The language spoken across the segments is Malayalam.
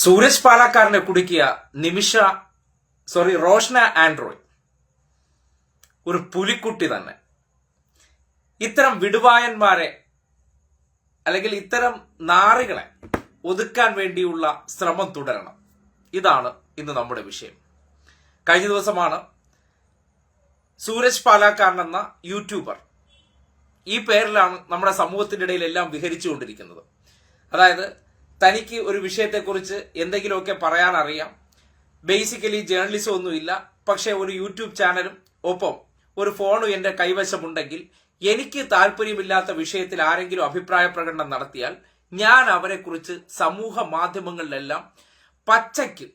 സൂരജ് പാലക്കാരനെ കുടുക്കിയ നിമിഷ സോറി റോഷ്ന ആൻഡ്രോയ്. ഒരു പുലിക്കുട്ടി തന്നെ. ഇത്തരം വിടുവായന്മാരെ അല്ലെങ്കിൽ ഇത്തരം നാറികളെ ഒതുക്കാൻ വേണ്ടിയുള്ള ശ്രമം തുടരണം. ഇതാണ് ഇന്ന് നമ്മുടെ വിഷയം. കഴിഞ്ഞ ദിവസമാണ് സൂരജ് പാലാക്കാരൻ എന്ന യൂട്യൂബർ ഈ പേരിലാണ് നമ്മുടെ സമൂഹത്തിന്റെ ഇടയിൽ എല്ലാം വിഹരിച്ചുകൊണ്ടിരിക്കുന്നത്. അതായത് തനിക്ക് ഒരു വിഷയത്തെക്കുറിച്ച് എന്തെങ്കിലുമൊക്കെ പറയാൻ അറിയാം ബേസിക്കലി ജേർണലിസം ഒന്നുമില്ല. പക്ഷേ ഒരു യൂട്യൂബ് ചാനലും ഒപ്പം ഒരു ഫോണും എന്റെ കൈവശമുണ്ടെങ്കിൽ എനിക്ക് താല്പര്യമില്ലാത്ത വിഷയത്തിൽ ആരെങ്കിലും അഭിപ്രായ പ്രകടനം നടത്തിയാൽ ഞാൻ അവരെക്കുറിച്ച് സമൂഹ മാധ്യമങ്ങളിലെല്ലാം പച്ചയ്ക്ക്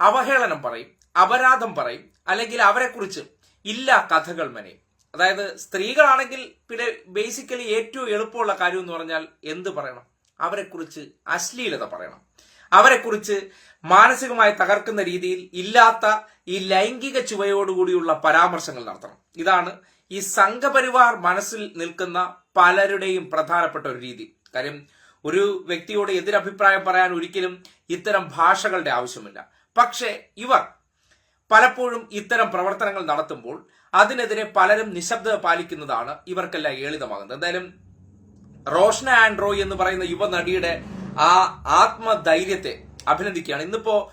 അവഹേളനം പറയും അപരാധം പറയും അല്ലെങ്കിൽ അവരെക്കുറിച്ച് ഇല്ല കഥകൾ മെനയും. അതായത് സ്ത്രീകളാണെങ്കിൽ പിന്നെ ബേസിക്കലി ഏറ്റവും എളുപ്പമുള്ള കാര്യം എന്ന് പറഞ്ഞാൽ എന്ത് പറയണം? അവരെക്കുറിച്ച് അശ്ലീലത പറയണം. അവരെക്കുറിച്ച് മാനസികമായി തകർക്കുന്ന രീതിയിൽ ഇല്ലാത്ത ഈ ലൈംഗിക ചുവയോടുകൂടിയുള്ള പരാമർശങ്ങൾ നടത്തണം. ഇതാണ് ഈ സംഘപരിവാർ മനസ്സിൽ നിൽക്കുന്ന പലരുടെയും പ്രധാനപ്പെട്ട ഒരു രീതി. കാര്യം ഒരു വ്യക്തിയോട് എതിരഭിപ്രായം പറയാൻ ഒരിക്കലും ഇത്തരം ഭാഷകളുടെ ആവശ്യമില്ല. പക്ഷേ ഇവർ പലപ്പോഴും ഇത്തരം പ്രവർത്തനങ്ങൾ നടത്തുമ്പോൾ അതിനെതിരെ പലരും നിശബ്ദത പാലിക്കുന്നതാണ് ഇവർക്കെല്ലാം ഏളിതമാകുന്നത്. എന്തായാലും റോഷ്ന ആൻഡ്രോയ് എന്ന് പറയുന്ന യുവ നടിയുടെ ആ ആത്മധൈര്യത്തെ അഭിനന്ദിക്കുകയാണ്. ഇന്നിപ്പോ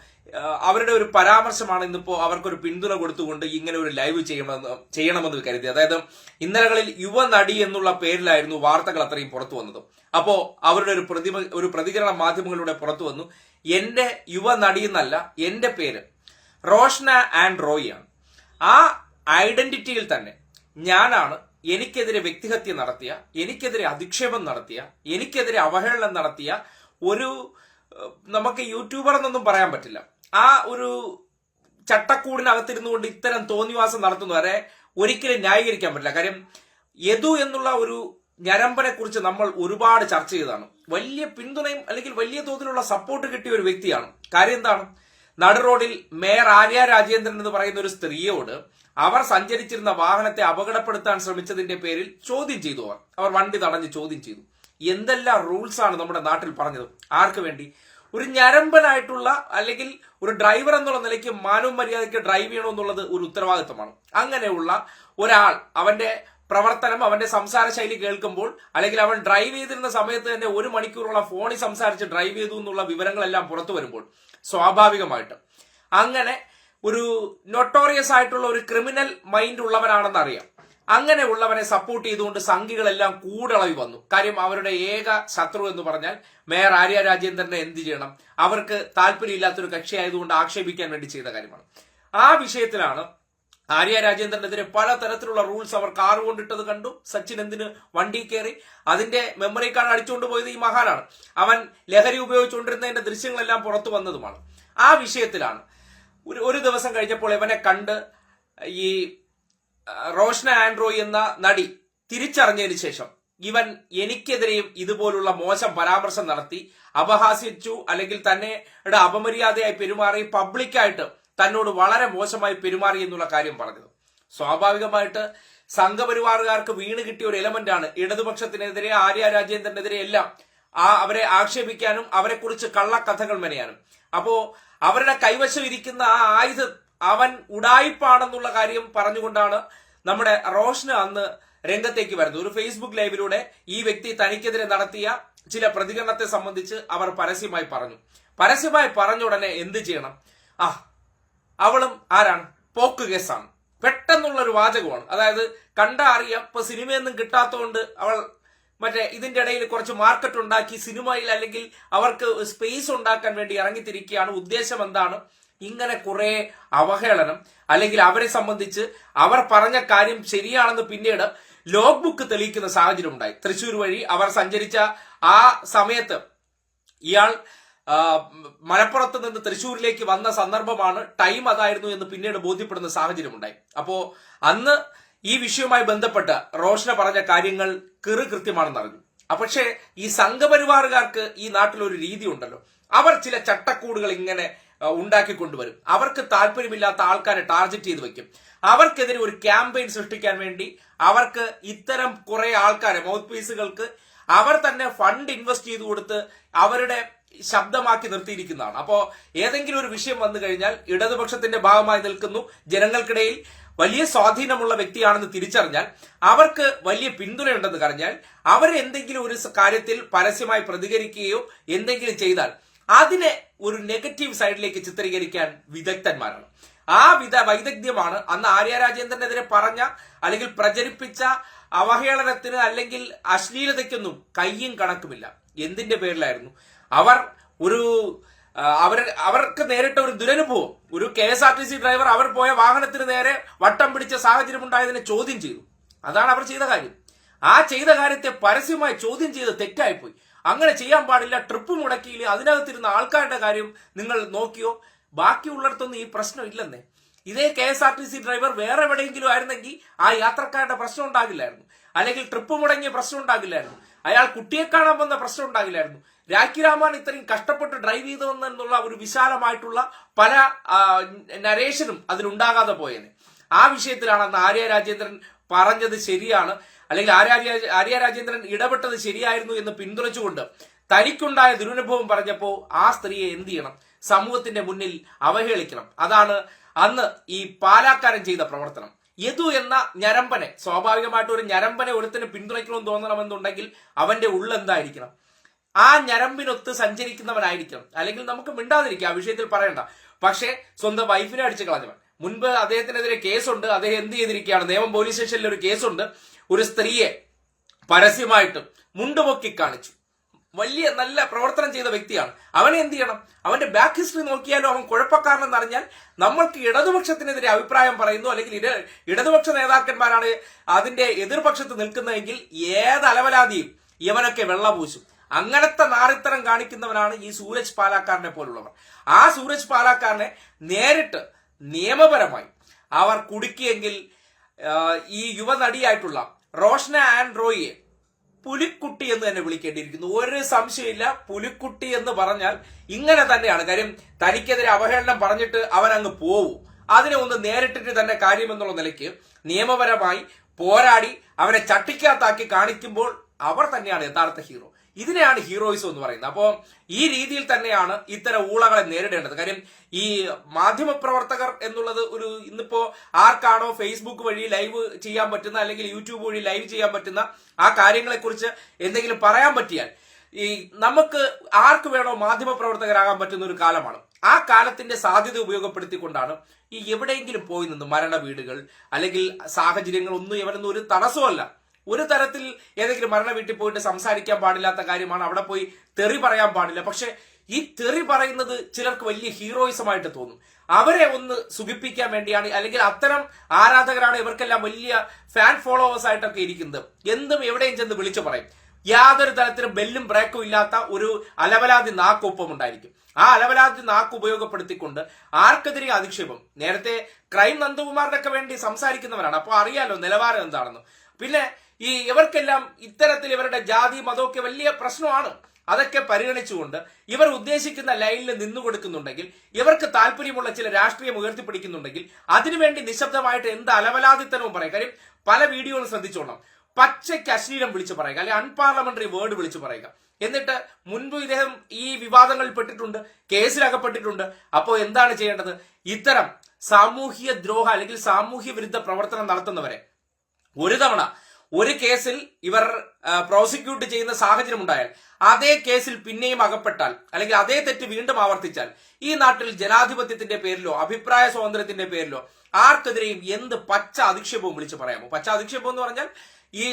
അവരുടെ ഒരു പരാമർശമാണ് ഇന്നിപ്പോ അവർക്കൊരു പിന്തുണ കൊടുത്തുകൊണ്ട് ഇങ്ങനെ ഒരു ലൈവ് ചെയ്യണമെന്ന് ചെയ്യണമെന്ന് കരുതി. അതായത് ഇന്നലകളിൽ യുവ നടി എന്നുള്ള പേരിലായിരുന്നു വാർത്തകൾ അത്രയും പുറത്തു വന്നത്. അപ്പോ അവരുടെ ഒരു പ്രതിമ ഒരു പ്രതികരണ മാധ്യമങ്ങളിലൂടെ പുറത്തു വന്നു. എന്റെ യുവ നടി എന്നല്ല എന്റെ പേര് റോഷ്ന ആൻഡ് ആണ്. ആ ഐഡന്റിറ്റിയിൽ തന്നെ ഞാനാണ് എനിക്കെതിരെ വ്യക്തിഹത്യ നടത്തിയ എനിക്കെതിരെ അധിക്ഷേപം നടത്തിയ എനിക്കെതിരെ അവഹേളനം നടത്തിയ ഒരു നമുക്ക് യൂട്യൂബർ എന്നൊന്നും പറയാൻ പറ്റില്ല. ആ ഒരു ചട്ടക്കൂടിനകത്തിരുന്നു കൊണ്ട് ഇത്തരം തോന്നിവാസം നടത്തുന്നവരെ ഒരിക്കലും ന്യായീകരിക്കാൻ പറ്റില്ല. കാര്യം യദു എന്നുള്ള ഒരു ഞരമ്പനെ കുറിച്ച് നമ്മൾ ഒരുപാട് ചർച്ച ചെയ്തതാണ്. വലിയ പിന്തുണയും അല്ലെങ്കിൽ വലിയ തോതിലുള്ള സപ്പോർട്ട് കിട്ടിയ ഒരു വ്യക്തിയാണ്. കാര്യം എന്താണ്? നടുറോഡിൽ മേയർ ആര്യ രാജേന്ദ്രൻ എന്ന് പറയുന്ന ഒരു സ്ത്രീയോട് അവർ സഞ്ചരിച്ചിരുന്ന വാഹനത്തെ അപകടപ്പെടുത്താൻ ശ്രമിച്ചതിന്റെ പേരിൽ ചോദ്യം ചെയ്തു അവർ. അവർ വണ്ടി തടഞ്ഞ് ചോദ്യം ചെയ്തു. എന്തെല്ലാം റൂൾസ് ആണ് നമ്മുടെ നാട്ടിൽ പറഞ്ഞത്? ആർക്ക് വേണ്ടി? ഒരു ഞരമ്പനായിട്ടുള്ള അല്ലെങ്കിൽ ഒരു ഡ്രൈവർ എന്നുള്ള നിലയ്ക്ക് മാനവും മര്യാദയ്ക്ക് ഡ്രൈവ് ചെയ്യണമെന്നുള്ളത് ഒരു ഉത്തരവാദിത്തമാണ് അങ്ങനെയുള്ള ഒരാൾ അവന്റെ പ്രവർത്തനം അവന്റെ സംസാര ശൈലി കേൾക്കുമ്പോൾ അല്ലെങ്കിൽ അവൻ ഡ്രൈവ് ചെയ്തിരുന്ന സമയത്ത് തന്നെ ഒരു മണിക്കൂറോളം ഫോണിൽ സംസാരിച്ച് ഡ്രൈവ് ചെയ്തു എന്നുള്ള വിവരങ്ങളെല്ലാം പുറത്തു വരുമ്പോൾ സ്വാഭാവികമായിട്ട് അങ്ങനെ ഒരു നൊട്ടോറിയസ് ആയിട്ടുള്ള ഒരു ക്രിമിനൽ മൈൻഡ് ഉള്ളവനാണെന്ന് അറിയാം അങ്ങനെ ഉള്ളവനെ സപ്പോർട്ട് ചെയ്തുകൊണ്ട് സംഘികളെല്ലാം കൂടളവി വന്നു. കാര്യം അവരുടെ ഏക ശത്രു എന്ന് പറഞ്ഞാൽ മേയർ ആര്യ രാജേന്ദ്രനെ എന്ത് ചെയ്യണം? അവർക്ക് താല്പര്യമില്ലാത്തൊരു കക്ഷിയായതുകൊണ്ട് ആക്ഷേപിക്കാൻ വേണ്ടി ചെയ്ത കാര്യമാണ്. ആ വിഷയത്തിലാണ് ആര്യ രാജേന്ദ്രനെതിരെ പല തരത്തിലുള്ള റൂൾസ് അവർ കാർ കൊണ്ടിട്ടത് കണ്ടു. സച്ചിൻ എന്തിന് വണ്ടി കയറി? അതിന്റെ മെമ്മറി കാർഡ് അടിച്ചുകൊണ്ട് പോയത് ഈ മഹാനാണ്. അവൻ ലഹരി ഉപയോഗിച്ചുകൊണ്ടിരുന്നതിന്റെ ദൃശ്യങ്ങളെല്ലാം പുറത്തു വന്നതുമാണ്. ആ വിഷയത്തിലാണ് ഒരു ഒരു ദിവസം കഴിഞ്ഞപ്പോൾ ഇവനെ കണ്ട് ഈ റോഷ്ന ആൻഡ്രോയ് എന്ന നടി തിരിച്ചറിഞ്ഞതിന് ശേഷം ഇവൻ എനിക്കെതിരെയും ഇതുപോലുള്ള മോശം പരാമർശം നടത്തി അപഹാസിച്ചു അല്ലെങ്കിൽ തന്നെ അപമര്യാദയായി പെരുമാറി പബ്ലിക്കായിട്ട് തന്നോട് വളരെ മോശമായി പെരുമാറി എന്നുള്ള കാര്യം പറഞ്ഞത്. സ്വാഭാവികമായിട്ട് സംഘപരിവാറുകാർക്ക് വീണ് കിട്ടിയ ഒരു എലമെന്റ് ആണ്. ഇടതുപക്ഷത്തിനെതിരെ ആര്യ രാജേന്ദ്രനെതിരെ എല്ലാം ആ അവരെ ആക്ഷേപിക്കാനും അവരെക്കുറിച്ച് കള്ളക്കഥകൾ മെനയാനും. അപ്പോ അവരുടെ കൈവശം ഇരിക്കുന്ന ആ ആയുധം അവൻ ഉടായിപ്പാണെന്നുള്ള കാര്യം പറഞ്ഞുകൊണ്ടാണ് നമ്മുടെ റോഷന് അന്ന് രംഗത്തേക്ക് വരുന്നത്. ഒരു ഫേസ്ബുക്ക് ലൈവിലൂടെ ഈ വ്യക്തി തനിക്കെതിരെ നടത്തിയ ചില പ്രതികരണത്തെ സംബന്ധിച്ച് അവർ പരസ്യമായി പറഞ്ഞു. പരസ്യമായി പറഞ്ഞ ഉടനെ എന്ത് ചെയ്യണം? ആ അവളും ആരാണ്? പോക്ക് കേസാണ്. പെട്ടെന്നുള്ള ഒരു വാചകമാണ്. അതായത് കണ്ട അറിയാം ഇപ്പൊ സിനിമയൊന്നും കിട്ടാത്തതുകൊണ്ട് അവൾ മറ്റേ ഇതിന്റെ ഇടയിൽ കുറച്ച് മാർക്കറ്റ് ഉണ്ടാക്കി സിനിമയിൽ അല്ലെങ്കിൽ അവർക്ക് സ്പേസ് ഉണ്ടാക്കാൻ വേണ്ടി ഇറങ്ങിത്തിരിക്കുകയാണ്. ഉദ്ദേശം എന്താണ്? ഇങ്ങനെ കുറെ അവഹേളനം അല്ലെങ്കിൽ അവരെ സംബന്ധിച്ച് അവർ പറഞ്ഞ കാര്യം ശരിയാണെന്ന് പിന്നീട് ലോഗ് ബുക്ക് തെളിയിക്കുന്ന സാഹചര്യം ഉണ്ടായി. തൃശൂർ വഴി അവർ സഞ്ചരിച്ച ആ സമയത്ത് ഇയാൾ മലപ്പുറത്ത് നിന്ന് തൃശ്ശൂരിലേക്ക് വന്ന സന്ദർഭമാണ് ടൈം അതായിരുന്നു എന്ന് പിന്നീട് ബോധ്യപ്പെടുന്ന സാഹചര്യമുണ്ടായി അപ്പോ അന്ന് ഈ വിഷയവുമായി ബന്ധപ്പെട്ട് റോഷന പറഞ്ഞ കാര്യങ്ങൾ കൃറി കൃത്യമാണെന്ന് അറിഞ്ഞു. പക്ഷേ ഈ സംഘപരിവാറുകാർക്ക് ഈ നാട്ടിൽ ഒരു രീതി ഉണ്ടല്ലോ അവർ ചില ചട്ടക്കൂടുകൾ ഇങ്ങനെ ഉണ്ടാക്കി ഉണ്ടാക്കിക്കൊണ്ടുവരും അവർക്ക് താല്പര്യമില്ലാത്ത ആൾക്കാരെ ടാർഗറ്റ് ചെയ്ത് വെക്കും അവർക്കെതിരെ ഒരു ക്യാമ്പയിൻ സൃഷ്ടിക്കാൻ വേണ്ടി അവർക്ക് ഇത്തരം കുറെ ആൾക്കാരെ മൗത്ത് പീസുകൾക്ക് അവർ തന്നെ ഫണ്ട് ഇൻവെസ്റ്റ് ചെയ്ത് കൊടുത്ത് അവരുടെ ശബ്ദമാക്കി നിർത്തിയിരിക്കുന്നതാണ്. അപ്പോ ഏതെങ്കിലും ഒരു വിഷയം വന്നു കഴിഞ്ഞാൽ ഇടതുപക്ഷത്തിന്റെ ഭാഗമായി നിൽക്കുന്നു. ജനങ്ങൾക്കിടയിൽ വലിയ സ്വാധീനമുള്ള വ്യക്തിയാണെന്ന് തിരിച്ചറിഞ്ഞാൽ അവർക്ക് വലിയ പിന്തുണയുണ്ടെന്ന് പറഞ്ഞാൽ അവർ എന്തെങ്കിലും ഒരു കാര്യത്തിൽ പരസ്യമായി പ്രതികരിക്കുകയോ എന്തെങ്കിലും ചെയ്താൽ അതിനെ ഒരു നെഗറ്റീവ് സൈഡിലേക്ക് ചിത്രീകരിക്കാൻ വിദഗ്ധന്മാരാണ്. ആ വിധ വൈദഗ്ധ്യമാണ് അന്ന് ആര്യ രാജേന്ദ്രനെതിരെ പറഞ്ഞ അല്ലെങ്കിൽ പ്രചരിപ്പിച്ച അവഹേളനത്തിന് അല്ലെങ്കിൽ അശ്ലീലതയ്ക്കൊന്നും കയ്യും കണക്കുമില്ല. എന്തിന്റെ പേരിലായിരുന്നു? അവർ ഒരു അവർ അവർക്ക് നേരിട്ട ഒരു ദുരനുഭവം. ഒരു K S R T C driver അവർ പോയ വാഹനത്തിന് നേരെ വട്ടം പിടിച്ച സാഹചര്യം ഉണ്ടായതിനെ ചോദ്യം ചെയ്തു. അതാണ് അവർ ചെയ്ത കാര്യം. ആ ചെയ്ത കാര്യത്തെ പരസ്യമായി ചോദ്യം ചെയ്ത് തെറ്റായിപ്പോയി. അങ്ങനെ ചെയ്യാൻ പാടില്ല ട്രിപ്പ് മുടക്കിയില്ല അതിനകത്തിരുന്ന ആൾക്കാരുടെ കാര്യം നിങ്ങൾ നോക്കിയോ? ബാക്കിയുള്ളിടത്തൊന്നും ഈ പ്രശ്നം ഇല്ലെന്നേ. ഇതേ K S R T C driver വേറെ എവിടെയെങ്കിലും ആയിരുന്നെങ്കിൽ ആ യാത്രക്കാരുടെ പ്രശ്നം ഉണ്ടാകില്ലായിരുന്നു. അല്ലെങ്കിൽ ട്രിപ്പ് മുടങ്ങിയ പ്രശ്നം ഉണ്ടാകില്ലായിരുന്നു. അയാൾ കുട്ടിയെ കാണാൻ വന്ന പ്രശ്നം ഉണ്ടാകില്ലായിരുന്നു. രാഖി രാമാൻ ഇത്രയും കഷ്ടപ്പെട്ട് ഡ്രൈവ് ചെയ്തു വന്നെന്നുള്ള ഒരു വിശാലമായിട്ടുള്ള പല നരേഷനും അതിലുണ്ടാകാതെ പോയേനെ. ആ വിഷയത്തിലാണ് അന്ന് ആര്യ രാജേന്ദ്രൻ പറഞ്ഞത് ശരിയാണ്. അല്ലെങ്കിൽ ആര്യ രാജേന്ദ്രൻ ഇടപെട്ടത് ശരിയായിരുന്നു എന്ന് പിന്തുണച്ചുകൊണ്ട് തനിക്കുണ്ടായ ദുരനുഭവം പറഞ്ഞപ്പോൾ ആ സ്ത്രീയെ എന്ത് ചെയ്യണം? സമൂഹത്തിന്റെ മുന്നിൽ അവഹേളിക്കണം. അതാണ് അന്ന് ഈ പാലാക്കാരൻ ചെയ്ത പ്രവർത്തനം. യദു എന്ന ഞരമ്പനെ സ്വാഭാവികമായിട്ട് ഒരു ഞരമ്പനെ ഒരുത്തിന് പിന്തുണയ്ക്കണമെന്ന് തോന്നണമെന്നുണ്ടെങ്കിൽ അവന്റെ ഉള്ളെന്തായിരിക്കണം ആ ഞരമ്പിനൊത്ത് സഞ്ചരിക്കുന്നവനായിരിക്കണം അല്ലെങ്കിൽ നമുക്ക് മിണ്ടാതിരിക്കുക ആ വിഷയത്തിൽ പറയണ്ട. പക്ഷേ സ്വന്തം വൈഫിനെ അടിച്ചു കളഞ്ഞവൻ. മുൻപ് അദ്ദേഹത്തിനെതിരെ കേസുണ്ട്. അദ്ദേഹം എന്ത് ചെയ്തിരിക്കുകയാണ്? നിയമം പോലീസ് സ്റ്റേഷനിൽ ഒരു കേസുണ്ട്. ഒരു സ്ത്രീയെ പരസ്യമായിട്ട് മുണ്ടുപൊക്കി കാണിച്ചു. വലിയ നല്ല പ്രവർത്തനം ചെയ്ത വ്യക്തിയാണ്. അവനെ എന്ത് ചെയ്യണം? അവന്റെ ബാക്ക് ഹിസ്റ്ററി നോക്കിയാലും അവൻ കുഴപ്പക്കാരനെന്ന് അറിഞ്ഞാൽ നമ്മൾക്ക് ഇടതുപക്ഷത്തിനെതിരെ അഭിപ്രായം പറയുന്നു. അല്ലെങ്കിൽ ഇട ഇടതുപക്ഷ നേതാക്കന്മാരാണ് അതിന്റെ എതിർപക്ഷത്ത് നിൽക്കുന്നതെങ്കിൽ ഏത് ഇവനൊക്കെ വെള്ളപൂശും. അങ്ങനത്തെ നാറിത്തരം കാണിക്കുന്നവരാണ് ഈ സൂരജ് പാലാക്കാരനെ പോലുള്ളവർ. ആ സൂരജ് പാലാക്കാരനെ നേരിട്ട് നിയമപരമായി അവർ കുടുക്കിയെങ്കിൽ ഈ യുവനടിയായിട്ടുള്ള റോഷന ആൻഡ് റോയിയെ പുലിക്കുട്ടി എന്ന് തന്നെ വിളിക്കേണ്ടിയിരിക്കുന്നു. ഒരു സംശയമില്ല പുലിക്കുട്ടി എന്ന് പറഞ്ഞാൽ ഇങ്ങനെ തന്നെയാണ്. കാര്യം തനിക്കെതിരെ അവഹേളനം പറഞ്ഞിട്ട് അവൻ അങ്ങ് പോവും. അതിനെ ഒന്ന് നേരിട്ടിട്ട് തന്നെ കാര്യമെന്നുള്ള നിലയ്ക്ക് നിയമപരമായി പോരാടി അവനെ ചട്ടിക്കാത്താക്കി കാണിക്കുമ്പോൾ അവർ തന്നെയാണ് യഥാർത്ഥ ഹീറോ. ഇതിനെയാണ് ഹീറോയിസം എന്ന് പറയുന്നത്. അപ്പോൾ ഈ രീതിയിൽ തന്നെയാണ് ഇത്തരം ഊളകളെ നേരിടേണ്ടത്. കാര്യം ഈ മാധ്യമപ്രവർത്തകർ എന്നുള്ളത് ഒരു ഇന്നിപ്പോ ആർക്കാണോ ഫേസ്ബുക്ക് വഴി ലൈവ് ചെയ്യാൻ പറ്റുന്ന അല്ലെങ്കിൽ യൂട്യൂബ് വഴി ലൈവ് ചെയ്യാൻ പറ്റുന്ന ആ കാര്യങ്ങളെക്കുറിച്ച് എന്തെങ്കിലും പറയാൻ പറ്റിയാൽ ഈ നമുക്ക് ആർക്ക് വേണോ മാധ്യമപ്രവർത്തകരാകാൻ പറ്റുന്ന ഒരു കാലമാണ്. ആ കാലത്തിന്റെ സാധ്യത ഉപയോഗപ്പെടുത്തിക്കൊണ്ടാണ് ഈ എവിടെയെങ്കിലും പോയി നിന്ന് മരണ വീടുകൾ അല്ലെങ്കിൽ സാഹചര്യങ്ങൾ ഒന്നും ഇവരൊന്നും ഒരു തടസ്സമല്ല. ഒരു തരത്തിൽ ഏതെങ്കിലും മരണ വീട്ടിൽ പോയിട്ട് സംസാരിക്കാൻ പാടില്ലാത്ത കാര്യമാണ് അവിടെ പോയി തെറി പറയാൻ പാടില്ല. പക്ഷെ ഈ തെറി പറയുന്നത് ചിലർക്ക് വലിയ ഹീറോയിസമായിട്ട് തോന്നും. അവരെ ഒന്ന് സുഖിപ്പിക്കാൻ വേണ്ടിയാണ് അല്ലെങ്കിൽ അത്തരം ആരാധകരാണ് ഇവർക്കെല്ലാം വലിയ ഫാൻ ഫോളോവേഴ്സ് ആയിട്ടൊക്കെ ഇരിക്കുന്നത്. എന്തും എവിടെയും ചെന്ന് വിളിച്ചു പറയും. യാതൊരു തരത്തിലും ബെല്ലും ബ്രേക്കും ഇല്ലാത്ത ഒരു അലവലാതി നാക്കൊപ്പം ഉണ്ടായിരിക്കും. ആ അലവലാതി നാക്ക് ഉപയോഗപ്പെടുത്തിക്കൊണ്ട് ആർക്കെതിരെ അധിക്ഷേപം? നേരത്തെ ക്രൈം നന്ദകുമാറിനൊക്കെ വേണ്ടി സംസാരിക്കുന്നവരാണ്. അപ്പോൾ അറിയാലോ നിലവാരം എന്താണെന്ന്. പിന്നെ ഈ ഇവർക്കെല്ലാം ഇത്തരത്തിൽ ഇവരുടെ ജാതി മതമൊക്കെ വലിയ പ്രശ്നമാണ്. അതൊക്കെ പരിഗണിച്ചുകൊണ്ട് ഇവർ ഉദ്ദേശിക്കുന്ന ലൈനിൽ നിന്നു കൊടുക്കുന്നുണ്ടെങ്കിൽ ഇവർക്ക് താല്പര്യമുള്ള ചില രാഷ്ട്രീയം ഉയർത്തിപ്പിടിക്കുന്നുണ്ടെങ്കിൽ അതിനുവേണ്ടി നിശബ്ദമായിട്ട് എന്ത് അലവലാതിത്തനവും പറയാം. കാര്യം പല വീഡിയോകളും ശ്രദ്ധിച്ചോണം. പച്ചയ്ക്ക് അശ്ലീലം വിളിച്ചു പറയുക അല്ലെങ്കിൽ അൺപാർലമെന്ററി വേർഡ് വിളിച്ചു പറയുക. എന്നിട്ട് മുൻപ് ഇദ്ദേഹം ഈ വിവാദങ്ങളിൽ പെട്ടിട്ടുണ്ട് കേസിലകപ്പെട്ടിട്ടുണ്ട്. അപ്പോൾ എന്താണ് ചെയ്യേണ്ടത്? ഇത്തരം സാമൂഹ്യ ദ്രോഹ അല്ലെങ്കിൽ സാമൂഹ്യ വിരുദ്ധ പ്രവർത്തനം നടത്തുന്നവരെ ഒരു തവണ ഒരു കേസിൽ ഇവർ പ്രോസിക്യൂട്ട് ചെയ്യുന്ന സാഹചര്യം ഉണ്ടായാൽ അതേ കേസിൽ പിന്നെയും അകപ്പെട്ടാൽ അല്ലെങ്കിൽ അതേ തെറ്റ് വീണ്ടും ആവർത്തിച്ചാൽ ഈ നാട്ടിൽ ജനാധിപത്യത്തിന്റെ പേരിലോ അഭിപ്രായ സ്വാതന്ത്ര്യത്തിന്റെ പേരിലോ ആർക്കെതിരെയും എന്ത് പച്ച അധിക്ഷേപവും വിളിച്ച് പറയാമോ? പച്ച അധിക്ഷേപം എന്ന് പറഞ്ഞാൽ ഈ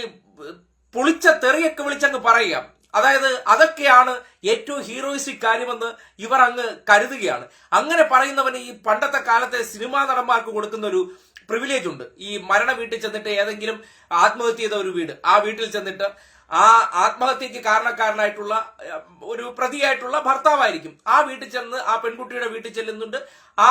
പൊളിച്ച തെറിയൊക്കെ വിളിച്ചങ്ങ് പറയുക. അതായത് അതൊക്കെയാണ് ഏറ്റവും ഹീറോയിസ്റ്റിക് കാര്യമെന്ന് ഇവർ അങ്ങ് കരുതുകയാണ്. അങ്ങനെ പറയുന്നവന് ഈ പണ്ടത്തെ കാലത്തെ സിനിമാ നടന്മാർക്ക് കൊടുക്കുന്ന ഒരു പ്രിവിലേജ് ഉണ്ട്. ഈ മരണ വീട്ടിൽ ചെന്നിട്ട് ഏതെങ്കിലും ആത്മഹത്യ ചെയ്ത ഒരു വീട് ആ വീട്ടിൽ ചെന്നിട്ട് ആ ആത്മഹത്യക്ക് കാരണക്കാരനായിട്ടുള്ള ഒരു പ്രതിയായിട്ടുള്ള ഭർത്താവായിരിക്കും. ആ വീട്ടിൽ ചെന്ന് ആ പെൺകുട്ടിയുടെ വീട്ടിൽ ചെല്ലുന്നുണ്ട്. ആ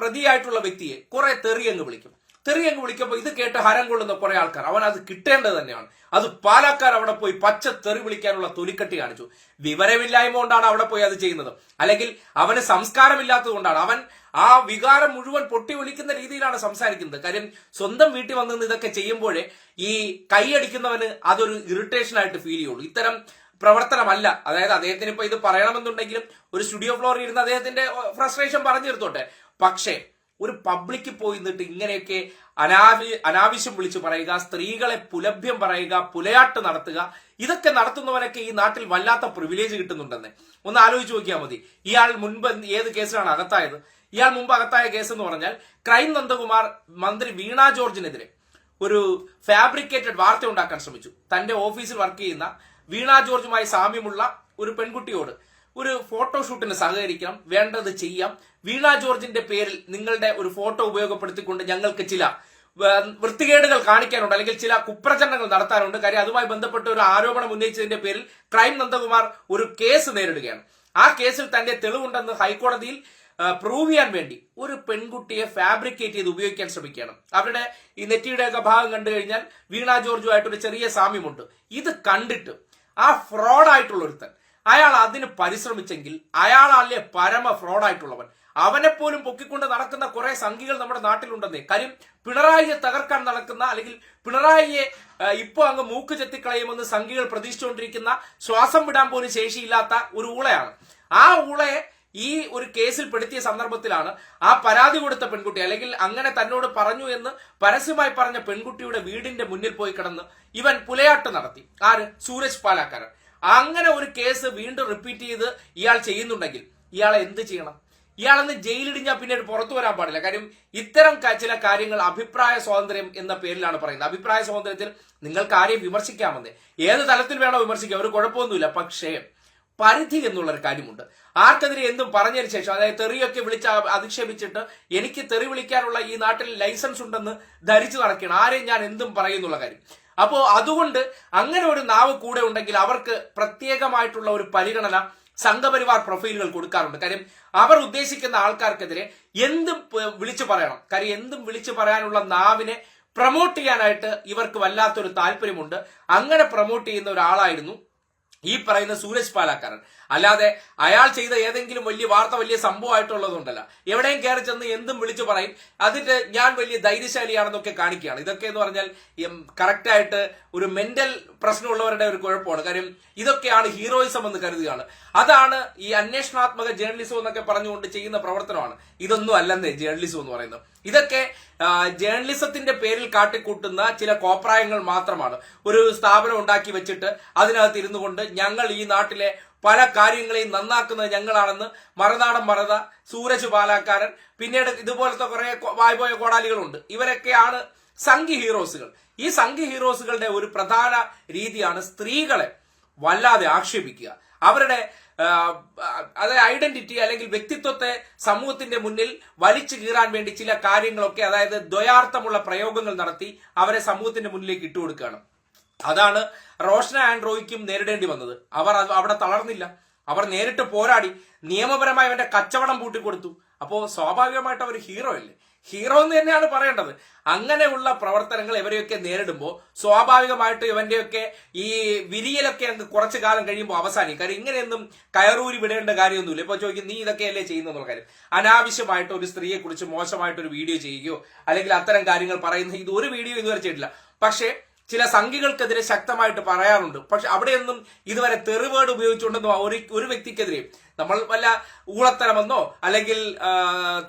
പ്രതിയായിട്ടുള്ള വ്യക്തിയെ കുറെ തെറിയെന്ന് വിളിക്കും. തെറി അങ്ങ് വിളിക്കുമ്പോൾ ഇത് കേട്ട് ഹരം കൊള്ളുന്ന കുറെ ആൾക്കാർ. അവൻ അത് കിട്ടേണ്ടത് തന്നെയാണ്. അത് പാലക്കാർ അവിടെ പോയി പച്ച തെറി വിളിക്കാനുള്ള തൊലിക്കെട്ടി കാണിച്ചു. വിവരമില്ലായ്മ കൊണ്ടാണ് അവിടെ പോയി അത് ചെയ്യുന്നത്. അല്ലെങ്കിൽ അവന് സംസ്കാരമില്ലാത്തത് കൊണ്ടാണ്. അവൻ ആ വികാരം മുഴുവൻ പൊട്ടി വിളിക്കുന്ന രീതിയിലാണ് സംസാരിക്കുന്നത്. കാര്യം സ്വന്തം വീട്ടിൽ വന്ന് ഇതൊക്കെ ചെയ്യുമ്പോഴേ ഈ കൈയടിക്കുന്നവന് അതൊരു ഇറിറ്റേഷൻ ആയിട്ട് ഫീൽ ചെയ്യുള്ളൂ. ഇത്തരം പ്രവർത്തനമല്ല. അതായത് അദ്ദേഹത്തിന് ഇപ്പൊ ഇത് പറയണമെന്നുണ്ടെങ്കിലും ഒരു സ്റ്റുഡിയോ ഫ്ലോറിൽ ഇരുന്ന് അദ്ദേഹത്തിന്റെ ഫ്രസ്ട്രേഷൻ പറഞ്ഞു തീർത്തോട്ടെ. പക്ഷേ ഒരു പബ്ലിക്കിൽ പോയി നിന്നിട്ട് ഇങ്ങനെയൊക്കെ അനാവി അനാവശ്യം വിളിച്ചു പറയുക സ്ത്രീകളെ പുലഭ്യം പറയുക പുലയാട്ട് നടത്തുക ഇതൊക്കെ നടത്തുന്നവരൊക്കെ ഈ നാട്ടിൽ വല്ലാത്ത പ്രിവിലേജ് കിട്ടുന്നുണ്ടെന്ന്. ഒന്ന് ആലോചിച്ച് നോക്കിയാൽ മതി. ഇയാൾ മുൻപ് ഏത് കേസിലാണ് അകത്തായത്? ഇയാൾ മുമ്പ് അകത്തായ കേസ് എന്ന് പറഞ്ഞാൽ ക്രൈം നന്ദകുമാർ മന്ത്രി വീണ ജോർജിനെതിരെ ഒരു ഫാബ്രിക്കേറ്റഡ് വാർത്ത ഉണ്ടാക്കാൻ ശ്രമിച്ചു. തന്റെ ഓഫീസിൽ വർക്ക് ചെയ്യുന്ന വീണ ജോർജുമായി സാമ്യമുള്ള ഒരു പെൺകുട്ടിയോട് ഒരു ഫോട്ടോഷൂട്ടിന് സഹകരിക്കണം വേണ്ടത് ചെയ്യാം വീണ ജോർജിന്റെ പേരിൽ നിങ്ങളുടെ ഒരു ഫോട്ടോ ഉപയോഗപ്പെടുത്തിക്കൊണ്ട് ഞങ്ങൾക്ക് ചില വൃത്തികേടുകൾ കാണിക്കാനുണ്ട്. അല്ലെങ്കിൽ ചില കുപ്രചരണങ്ങൾ നടത്താനുണ്ട്. കാര്യം അതുമായി ബന്ധപ്പെട്ട ഒരു ആരോപണം ഉന്നയിച്ചതിന്റെ പേരിൽ ക്രൈം നന്ദകുമാർ ഒരു കേസ് നേരിടുകയാണ്. ആ കേസിൽ തന്റെ തെളിവുണ്ടെന്ന് ഹൈക്കോടതിയിൽ പ്രൂവ് ചെയ്യാൻ വേണ്ടി ഒരു പെൺകുട്ടിയെ ഫാബ്രിക്കേറ്റ് ചെയ്ത് ഉപയോഗിക്കാൻ ശ്രമിക്കുകയാണ്. അവരുടെ ഈ നെറ്റിയുടെയൊക്കെ ഭാഗം കണ്ടു കഴിഞ്ഞാൽ വീണ ജോർജുമായിട്ട് ഒരു ചെറിയ സാമ്യമുണ്ട്. ഇത് കണ്ടിട്ട് ആ ഫ്രോഡായിട്ടുള്ള ഒരുത്തൻ അയാൾ അതിന് പരിശ്രമിച്ചെങ്കിൽ അയാളല്ലേ പരമ ഫ്രോഡായിട്ടുള്ളവൻ അവനെ പോലും പൊക്കിക്കൊണ്ട് നടക്കുന്ന കുറെ സംഖ്യകൾ നമ്മുടെ നാട്ടിലുണ്ടെന്നേ. കാര്യം പിണറായിയെ തകർക്കാൻ നടക്കുന്ന അല്ലെങ്കിൽ പിണറായിയെ ഇപ്പോ അങ്ങ് മൂക്ക് ചെത്തിക്കളയുമെന്ന് സംഖ്യകൾ പ്രതീക്ഷിച്ചുകൊണ്ടിരിക്കുന്ന ശ്വാസം വിടാൻ പോലും ശേഷിയില്ലാത്ത ഒരു ഊളയാണ്. ആ ഊളയെ ഈ ഒരു കേസിൽ പെടുത്തിയ സന്ദർഭത്തിലാണ് ആ പരാതി കൊടുത്ത പെൺകുട്ടി അല്ലെങ്കിൽ അങ്ങനെ തന്നോട് പറഞ്ഞു എന്ന് പരസ്യമായി പറഞ്ഞ പെൺകുട്ടിയുടെ വീടിന്റെ മുന്നിൽ പോയി കിടന്ന് ഇവൻ പുലയാട്ട് നടത്തി. ആര്? സൂരജ് പാലാക്കാരൻ. അങ്ങനെ ഒരു കേസ് വീണ്ടും റിപ്പീറ്റ് ചെയ്ത് ഇയാൾ ചെയ്യുന്നുണ്ടെങ്കിൽ ഇയാളെ എന്ത് ചെയ്യണം? ഇയാളെന്ന് ജയിലിടിഞ്ഞാൽ പിന്നീട് പുറത്തു വരാൻ പാടില്ല. കാര്യം ഇത്തരം ചില കാര്യങ്ങൾ അഭിപ്രായ സ്വാതന്ത്ര്യം എന്ന പേരിലാണ് പറയുന്നത്. അഭിപ്രായ സ്വാതന്ത്ര്യത്തിൽ നിങ്ങൾക്ക് ആരെയും വിമർശിക്കാമെന്ന്. ഏത് തലത്തിൽ വേണോ വിമർശിക്കാം. ഒരു കുഴപ്പമൊന്നുമില്ല. പക്ഷേ പരിധി എന്നുള്ളൊരു കാര്യമുണ്ട്. ആർക്കെതിരെ എന്തും പറഞ്ഞതിന് ശേഷം അതായത് തെറിയൊക്കെ വിളിച്ച് അധിക്ഷേപിച്ചിട്ട് എനിക്ക് തെറി വിളിക്കാനുള്ള ഈ നാട്ടിൽ ലൈസൻസ് ഉണ്ടെന്ന് ധരിച്ചു നടക്കണം ആരെയും ഞാൻ എന്തും പറയുന്നുള്ള കാര്യം. അപ്പോൾ അതുകൊണ്ട് അങ്ങനെ ഒരു നാവ് കൂടെ ഉണ്ടെങ്കിൽ അവർക്ക് പ്രത്യേകമായിട്ടുള്ള ഒരു പരിഗണന സംഘപരിവാർ പ്രൊഫൈലുകൾ കൊടുക്കാറുണ്ട്. കാര്യം അവർ ഉദ്ദേശിക്കുന്ന ആൾക്കാർക്കെതിരെ എന്തും വിളിച്ചു പറയണം. കാര്യം എന്തും വിളിച്ചു പറയാനുള്ള നാവിനെ പ്രൊമോട്ട് ചെയ്യാനായിട്ട് ഇവർക്ക് വല്ലാത്തൊരു താല്പര്യമുണ്ട്. അങ്ങനെ പ്രൊമോട്ട് ചെയ്യുന്ന ഒരാളായിരുന്നു ഈ പറയുന്ന സൂരജ് പാലാക്കാരൻ. അല്ലാതെ അയാൾ ചെയ്ത ഏതെങ്കിലും വലിയ വാർത്ത വലിയ സംഭവമായിട്ടുള്ളതുകൊണ്ടല്ല. എവിടെയും കയറി ചെന്ന് എന്തും വിളിച്ചു പറയും. അതിന്റെ ഞാൻ വലിയ ധൈര്യശാലിയാണെന്നൊക്കെ കാണിക്കുകയാണ്. ഇതൊക്കെ എന്ന് പറഞ്ഞാൽ കറക്റ്റായിട്ട് ഒരു മെന്റൽ പ്രശ്നമുള്ളവരുടെ ഒരു കുഴപ്പമാണ്. കാര്യം ഇതൊക്കെയാണ് ഹീറോയിസം എന്ന് കരുതുകയാണ്. അതാണ് ഈ അന്വേഷണാത്മക ജേർണലിസം എന്നൊക്കെ പറഞ്ഞുകൊണ്ട് ചെയ്യുന്ന പ്രവർത്തനമാണ്. ഇതൊന്നും അല്ലെന്നേ ജേർണലിസം എന്ന് പറയുന്നത്. ഇതൊക്കെ ജേർണലിസത്തിന്റെ പേരിൽ കാട്ടിക്കൂട്ടുന്ന ചില കോപ്രായങ്ങൾ മാത്രമാണ്. ഒരു സ്ഥാപനം ഉണ്ടാക്കി വെച്ചിട്ട് അതിനകത്ത് ഇരുന്നു കൊണ്ട് ഞങ്ങൾ ഈ നാട്ടിലെ പല കാര്യങ്ങളെയും നന്നാക്കുന്നത് ഞങ്ങളാണെന്ന് മറുനാടൻ മറത സൂരജ് പാലാക്കാരൻ പിന്നീട് ഇതുപോലത്തെ കുറെ വായ്പോയ കോടാലികളുണ്ട്. ഇവരൊക്കെയാണ് സംഘി ഹീറോസുകൾ. ഈ സംഘി ഹീറോസുകളുടെ ഒരു പ്രധാന രീതിയാണ് സ്ത്രീകളെ വല്ലാതെ ആക്ഷേപിക്കുക. അവരുടെ അതായത് ഐഡന്റിറ്റി അല്ലെങ്കിൽ വ്യക്തിത്വത്തെ സമൂഹത്തിന്റെ മുന്നിൽ വലിച്ചു കീറാൻ വേണ്ടി ചില കാര്യങ്ങളൊക്കെ അതായത് ദ്വയാർത്ഥമുള്ള പ്രയോഗങ്ങൾ നടത്തി അവരെ സമൂഹത്തിന്റെ മുന്നിലേക്ക് ഇട്ടുകൊടുക്കുകയാണ്. അതാണ് റോഷന ആൻഡ്രോയ്ക്കും നേരിടേണ്ടി വന്നത്. അവർ അവിടെ തളർന്നില്ല. അവർ നേരിട്ട് പോരാടി നിയമപരമായി അവന്റെ കച്ചവടം പൂട്ടിക്കൊടുത്തു. അപ്പോ സ്വാഭാവികമായിട്ട് അവർ ഹീറോ അല്ലേ? ഹീറോ എന്ന് തന്നെയാണ് പറയേണ്ടത്. അങ്ങനെയുള്ള പ്രവർത്തനങ്ങൾ ഇവരെയൊക്കെ നേരിടുമ്പോൾ സ്വാഭാവികമായിട്ട് ഇവന്റെയൊക്കെ ഈ വിരിയലൊക്കെ അങ്ങ് കുറച്ചു കാലം കഴിയുമ്പോൾ അവസാനിക്കും. കാര്യം ഇങ്ങനെയൊന്നും കയറൂരി വിടേണ്ട കാര്യമൊന്നുമില്ല. ഇപ്പൊ ചോദിക്കും നീ ഇതൊക്കെയല്ലേ ചെയ്യുന്നുള്ള കാര്യം? അനാവശ്യമായിട്ട് ഒരു സ്ത്രീയെ കുറിച്ച് മോശമായിട്ട് ഒരു വീഡിയോ ചെയ്യുകയോ അല്ലെങ്കിൽ അത്തരം കാര്യങ്ങൾ പറയുന്ന ഇത് ഒരു വീഡിയോ ഇതുവരെ ചെയ്തിട്ടില്ല. പക്ഷേ ചില സംഘികൾക്കെതിരെ ശക്തമായിട്ട് പറയാറുണ്ട്. പക്ഷെ അവിടെയൊന്നും ഇതുവരെ തെറിവേട് ഉപയോഗിച്ചുകൊണ്ടെന്നോ ഒരു ഒരു വ്യക്തിക്കെതിരെ നമ്മൾ വല്ല ഊളത്തരമെന്നോ അല്ലെങ്കിൽ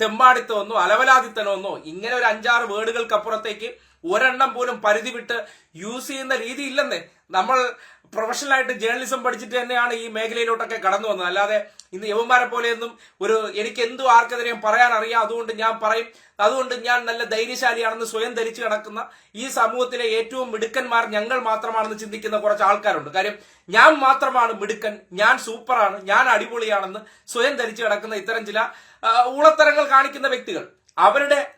തെമ്പാടിത്തമെന്നോ അലവലാതിത്തനമെന്നോ ഇങ്ങനെ ഒരു അഞ്ചാറ് വേർഡുകൾക്ക് അപ്പുറത്തേക്ക് ഒരെണ്ണം പോലും പരിധി വിട്ട് യൂസ് ചെയ്യുന്ന രീതി ഇല്ലെന്നേ. നമ്മൾ പ്രൊഫഷണൽ ആയിട്ട് ജേർണലിസം പഠിച്ചിട്ട് തന്നെയാണ് ഈ മേഖലയിലോട്ടൊക്കെ കടന്നു വന്നത്. അല്ലാതെ ഇന്ന് യവന്മാരെ പോലെയൊന്നും ഒരു എനിക്ക് എന്തു ആർക്കെതിരെയും പറയാൻ അറിയാം. അതുകൊണ്ട് ഞാൻ പറയും. അതുകൊണ്ട് ഞാൻ നല്ല ധൈര്യശാലിയാണെന്ന് സ്വയം ധരിച്ചു കിടക്കുന്ന ഈ സമൂഹത്തിലെ ഏറ്റവും മിടുക്കന്മാർ ഞങ്ങൾ മാത്രമാണെന്ന് ചിന്തിക്കുന്ന കുറച്ച് ആൾക്കാരുണ്ട്. കാര്യം ഞാൻ മാത്രമാണ് മിടുക്കൻ. ഞാൻ സൂപ്പറാണ്. ഞാൻ അടിപൊളിയാണെന്ന് സ്വയം ധരിച്ചു കിടക്കുന്ന ഇത്തരം ചില ഉളത്തരങ്ങൾ കാണിക്കുന്ന വ്യക്തികൾ. അവരുടെ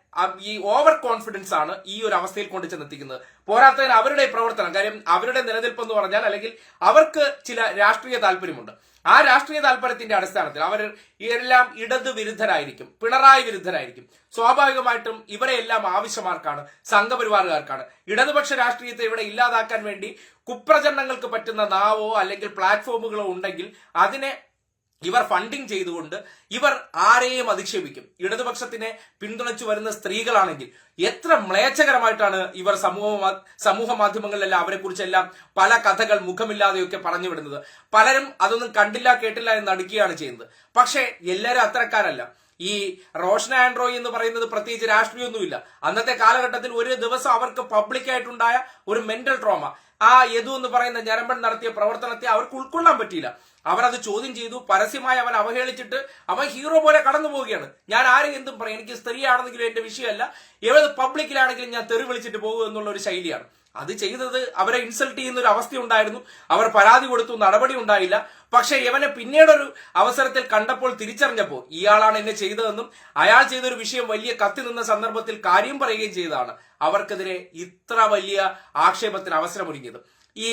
ഈ ഓവർ കോൺഫിഡൻസ് ആണ് ഈ ഒരു അവസ്ഥയിൽ കൊണ്ട് ചെന്നെത്തിക്കുന്നത്. പോരാത്തതിന് അവരുടെ പ്രവർത്തനം കാര്യം അവരുടെ നിലനിൽപ്പ് എന്ന് പറഞ്ഞാൽ അല്ലെങ്കിൽ അവർക്ക് ചില രാഷ്ട്രീയ താല്പര്യമുണ്ട്. ആ രാഷ്ട്രീയ താല്പര്യത്തിന്റെ അടിസ്ഥാനത്തിൽ അവർ എല്ലാം ഇടത് വിരുദ്ധരായിരിക്കും പിണറായി വിരുദ്ധരായിരിക്കും. സ്വാഭാവികമായിട്ടും ഇവരെ എല്ലാം ആവശ്യമാർക്കാണ് സംഘപരിവാറുകാർക്കാണ്. ഇടതുപക്ഷ രാഷ്ട്രീയത്തെ ഇവിടെ ഇല്ലാതാക്കാൻ വേണ്ടി കുപ്രചരണങ്ങൾക്ക് പറ്റുന്ന നാവോ അല്ലെങ്കിൽ പ്ലാറ്റ്ഫോമുകളോ ഉണ്ടെങ്കിൽ അതിനെ ഇവർ ഫണ്ടിങ് ചെയ്തുകൊണ്ട് ഇവർ ആരെയും അധിക്ഷേപിക്കും. ഇടതുപക്ഷത്തിനെ പിന്തുണച്ചു വരുന്ന സ്ത്രീകളാണെങ്കിൽ എത്ര മ്ലേച്ഛകരമായിട്ടാണ് ഇവർ സമൂഹ സമൂഹ മാധ്യമങ്ങളിലെല്ലാം അവരെ കുറിച്ചെല്ലാം പല കഥകൾ മുഖമില്ലാതെയൊക്കെ പറഞ്ഞു വിടുന്നത് പലരും അതൊന്നും കണ്ടില്ല കേട്ടില്ല എന്ന് നടുക്കുകയാണ് ചെയ്യുന്നത്. പക്ഷേ എല്ലാവരും അത്തരക്കാരല്ല. ഈ റോഷൻ ആൻഡ്രോയ് എന്ന് പറയുന്നത് പ്രത്യേകിച്ച് രാഷ്ട്രീയമൊന്നുമില്ല അന്നത്തെ കാലഘട്ടത്തിൽ ഒരു ദിവസം അവർക്ക് പബ്ലിക്കായിട്ടുണ്ടായ ഒരു മെന്റൽ ട്രോമ ആ യദു എന്ന് പറയുന്ന ഞരമ്പൻ നടത്തിയ പ്രവർത്തനത്തെ അവർക്ക് ഉൾക്കൊള്ളാൻ പറ്റിയില്ല. അവരത് ചോദ്യം ചെയ്തു. പരസ്യമായി അവൻ അവഹേളിച്ചിട്ട് അവൻ ഹീറോ പോലെ കടന്നു പോവുകയാണ്. ഞാൻ ആരും എന്തും പറയും. എനിക്ക് സ്ത്രീയാണെങ്കിലും എന്റെ വിഷയമല്ല. ഏത് പബ്ലിക്കിലാണെങ്കിലും ഞാൻ തെറി വിളിച്ചിട്ട് പോകും എന്നുള്ള ഒരു ശൈലിയാണ്. അത് ചെയ്തത് അവരെ ഇൻസൾട്ട് ചെയ്യുന്ന ഒരു അവസ്ഥ ഉണ്ടായിരുന്നു അവർ പരാതി കൊടുത്തു നടപടി ഉണ്ടായില്ല. പക്ഷെ ഇവനെ പിന്നീടൊരു അവസരത്തിൽ കണ്ടപ്പോൾ തിരിച്ചറിഞ്ഞപ്പോൾ ഇയാളാണ് എന്നെ ചെയ്തതെന്നും അയാൾ ചെയ്തൊരു വിഷയം വലിയ കത്തി നിന്ന സന്ദർഭത്തിൽ കാര്യം പറയുകയും ചെയ്തതാണ്. അവർക്കെതിരെ ഇത്ര വലിയ ആക്ഷേപത്തിന് അവസരമൊരുങ്ങിയത്. ഈ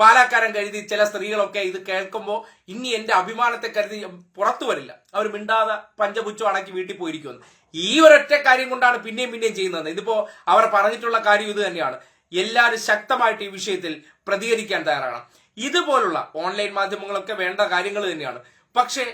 പാലാക്കാരൻ കരുതി ചില സ്ത്രീകളൊക്കെ ഇത് കേൾക്കുമ്പോൾ ഇനി എന്റെ അഭിമാനത്തെ കരുതി പുറത്തു വരില്ല. അവർ മിണ്ടാതെ പഞ്ചപുച്ഛം അടക്കി വീട്ടിൽ പോയിരിക്കുമെന്ന് ഈ ഒരൊറ്റ കാര്യം കൊണ്ടാണ് പിന്നെയും പിന്നെയും ചെയ്യുന്നത്. ഇതിപ്പോ അവർ പറഞ്ഞിട്ടുള്ള കാര്യം ഇത് തന്നെയാണ്. എല്ലാവരും ശക്തമായിട്ട് ഈ വിഷയത്തിൽ പ്രതികരിക്കാൻ തയ്യാറാണ്. ഇതുപോലുള്ള ഓൺലൈൻ മാധ്യമങ്ങളൊക്കെ വേണ്ട കാര്യങ്ങൾ തന്നെയാണ്. പക്ഷേ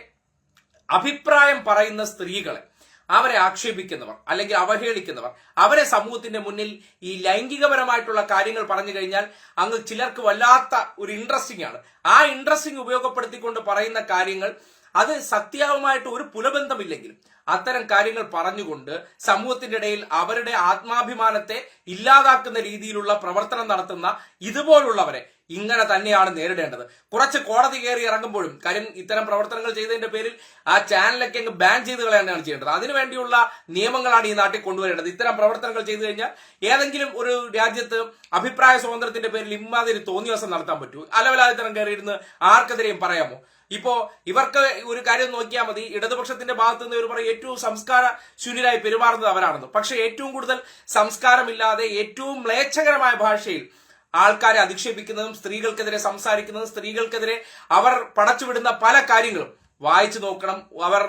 അഭിപ്രായം പറയുന്ന സ്ത്രീകളെ അവരെ ആക്ഷേപിക്കുന്നവർ അല്ലെങ്കിൽ അവഹേളിക്കുന്നവർ അവരെ സമൂഹത്തിന്റെ മുന്നിൽ ഈ ലൈംഗികപരമായിട്ടുള്ള കാര്യങ്ങൾ പറഞ്ഞു കഴിഞ്ഞാൽ അങ്ങ് ചിലർക്ക് വല്ലാത്ത ഒരു ഇൻട്രസ്റ്റിംഗ് ആണ്. ആ ഇൻട്രസ്റ്റിംഗ് ഉപയോഗപ്പെടുത്തിക്കൊണ്ട് പറയുന്ന കാര്യങ്ങൾ അത് സത്യാവുമായിട്ട് ഒരു പുലബന്ധമില്ലെങ്കിലും അത്തരം കാര്യങ്ങൾ പറഞ്ഞുകൊണ്ട് സമൂഹത്തിന്റെ ഇടയിൽ അവരുടെ ആത്മാഭിമാനത്തെ ഇല്ലാതാക്കുന്ന രീതിയിലുള്ള പ്രവർത്തനം നടത്തുന്ന ഇതുപോലുള്ളവരെ ഇങ്ങനെ തന്നെയാണ് നേരിടേണ്ടത്. കുറച്ച് കോടതി കയറി ഇറങ്ങുമ്പോഴും കാര്യം ഇത്തരം പ്രവർത്തനങ്ങൾ ചെയ്തതിന്റെ പേരിൽ ആ ചാനലൊക്കെ അങ്ങ് ബാൻ ചെയ്ത് കളയാനാണ് ചെയ്യേണ്ടത്. അതിനുവേണ്ടിയുള്ള നിയമങ്ങളാണ് ഈ നാട്ടിൽ കൊണ്ടുവരേണ്ടത്. ഇത്തരം പ്രവർത്തനങ്ങൾ ചെയ്തു കഴിഞ്ഞാൽ ഏതെങ്കിലും ഒരു രാജ്യത്ത് അഭിപ്രായ സ്വാതന്ത്ര്യത്തിന്റെ പേരിൽ ഇമ്മാതിരി തോന്നിയവസം നടത്താൻ പറ്റൂ. അലവലാതിത്തരം കയറിയിരുന്ന് ആർക്കെതിരെയും പറയാമോ? ഇപ്പോ ഇവർക്ക് ഒരു കാര്യം നോക്കിയാൽ മതി. ഇടതുപക്ഷത്തിന്റെ ഭാഗത്ത് നിന്ന് ഇവർ പറയും ഏറ്റവും സംസ്കാര ശൂന്യരായി പെരുമാറുന്നത് അവരാണെന്ന്. പക്ഷെ ഏറ്റവും കൂടുതൽ സംസ്കാരമില്ലാതെ ഏറ്റവും മ്ലേച്ഛകരമായ ഭാഷയിൽ ആൾക്കാരെ അധിക്ഷേപിക്കുന്നതും സ്ത്രീകൾക്കെതിരെ സംസാരിക്കുന്നതും സ്ത്രീകൾക്കെതിരെ അവർ പടച്ചുവിടുന്ന പല കാര്യങ്ങളും വായിച്ചു നോക്കണം. അവർ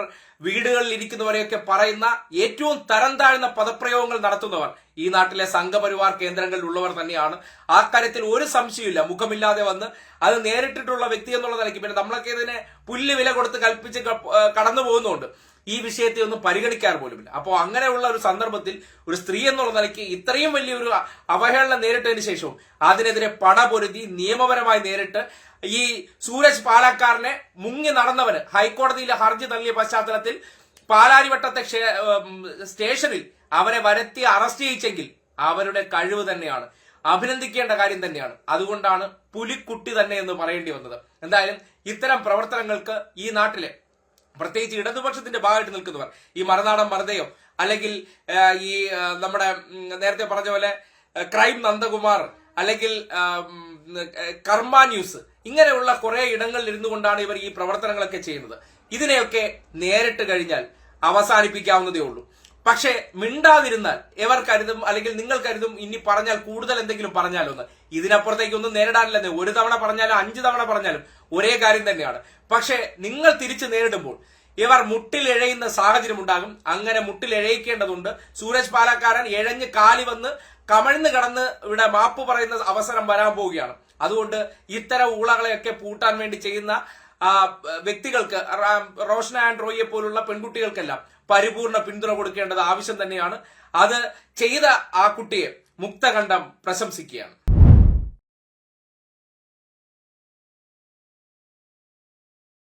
വീടുകളിൽ ഇരിക്കുന്നവരെയൊക്കെ പറയുന്ന ഏറ്റവും തരം താഴ്ന്ന പദപ്രയോഗങ്ങൾ നടത്തുന്നവർ. ഈ നാട്ടിലെ സംഘപരിവാർ കേന്ദ്രങ്ങളിൽ ഉള്ളവർ തന്നെയാണ്. ആ കാര്യത്തിൽ ഒരു സംശയമില്ല മുഖമില്ലാതെ വന്ന് അത് നേരിട്ടിട്ടുള്ള വ്യക്തി എന്നുള്ള പിന്നെ നമ്മളൊക്കെ ഇതിനെ പുല്ല് വില കൊടുത്ത് കൽപ്പിച്ച് കടന്നു പോകുന്നുണ്ട് ഈ വിഷയത്തെ ഒന്നും പരിഗണിക്കാറ് പോലുമില്ല. അപ്പോൾ അങ്ങനെയുള്ള ഒരു സന്ദർഭത്തിൽ ഒരു സ്ത്രീ എന്നുള്ള നിലയ്ക്ക് ഇത്രയും വലിയൊരു അവഹേളനം നേരിട്ടതിന് ശേഷവും അതിനെതിരെ പടപൊരുതി നിയമപരമായി നേരിട്ട് ഈ സൂരജ് പാലക്കാരനെ മുങ്ങി നടന്നവന് ഹൈക്കോടതിയിലെ ഹർജി തള്ളിയ പശ്ചാത്തലത്തിൽ പാലാരിവട്ടത്തെ സ്റ്റേഷനിൽ അവരെ വരുത്തി അറസ്റ്റ് ചെയ്യിച്ചെങ്കിൽ അവരുടെ കഴിവ് തന്നെയാണ്. അഭിനന്ദിക്കേണ്ട കാര്യം തന്നെയാണ്. അതുകൊണ്ടാണ് പുലിക്കുട്ടി തന്നെ എന്ന് പറയേണ്ടി വന്നത്. എന്തായാലും ഇത്തരം പ്രവർത്തനങ്ങൾക്ക് ഈ നാട്ടിലെ പ്രത്യേകിച്ച് ഇടതുപക്ഷത്തിന്റെ ഭാഗമായിട്ട് നിൽക്കുന്നവർ. ഈ മറുനാടൻ മറുതയോ അല്ലെങ്കിൽ ഈ നമ്മുടെ നേരത്തെ പറഞ്ഞ പോലെ ക്രൈം നന്ദകുമാർ അല്ലെങ്കിൽ കർമ്മ ന്യൂസ് ഇങ്ങനെയുള്ള കുറെ ഇടങ്ങളിൽ ഇരുന്നു കൊണ്ടാണ് ഇവർ ഈ പ്രവർത്തനങ്ങളൊക്കെ ചെയ്യുന്നത്. ഇതിനെയൊക്കെ നേരിട്ട് കഴിഞ്ഞാൽ അവസാനിപ്പിക്കാവുന്നതേ ഉള്ളൂ. പക്ഷേ മിണ്ടാതിരുന്നാൽ എവർ കരുതും അല്ലെങ്കിൽ നിങ്ങൾ കരുതും ഇനി പറഞ്ഞാൽ കൂടുതൽ എന്തെങ്കിലും പറഞ്ഞാലോ എന്ന്. ഇതിനപ്പുറത്തേക്കൊന്നും നേരിടാനില്ലെന്ന് ഒരു തവണ പറഞ്ഞാലും അഞ്ചു തവണ പറഞ്ഞാലും ഒരേ കാര്യം തന്നെയാണ്. പക്ഷേ നിങ്ങൾ തിരിച്ചു നേരിടുമ്പോൾ ഇവർ മുട്ടിലിഴയുന്ന സാഹചര്യം ഉണ്ടാകും. അങ്ങനെ മുട്ടിലിഴയിക്കേണ്ടതുണ്ട് സൂരജ് പാലക്കാരൻ എഴഞ്ഞ് കാലി വന്ന് കമഴ്ന്ന് കടന്ന് ഇവിടെ മാപ്പ് പറയുന്ന അവസരം വരാൻ പോവുകയാണ്. അതുകൊണ്ട് ഇത്തരം ഊളകളെയൊക്കെ പൂട്ടാൻ വേണ്ടി ചെയ്യുന്ന വ്യക്തികൾക്ക് റോഷന ആൻഡ് റോയിയെ പോലുള്ള പെൺകുട്ടികൾക്കെല്ലാം പരിപൂർണ പിന്തുണ കൊടുക്കേണ്ടത് ആവശ്യം തന്നെയാണ്. അത് ചെയ്ത ആ കുട്ടിയെ മുക്തകണ്ഠം പ്രശംസിക്കുകയാണ്.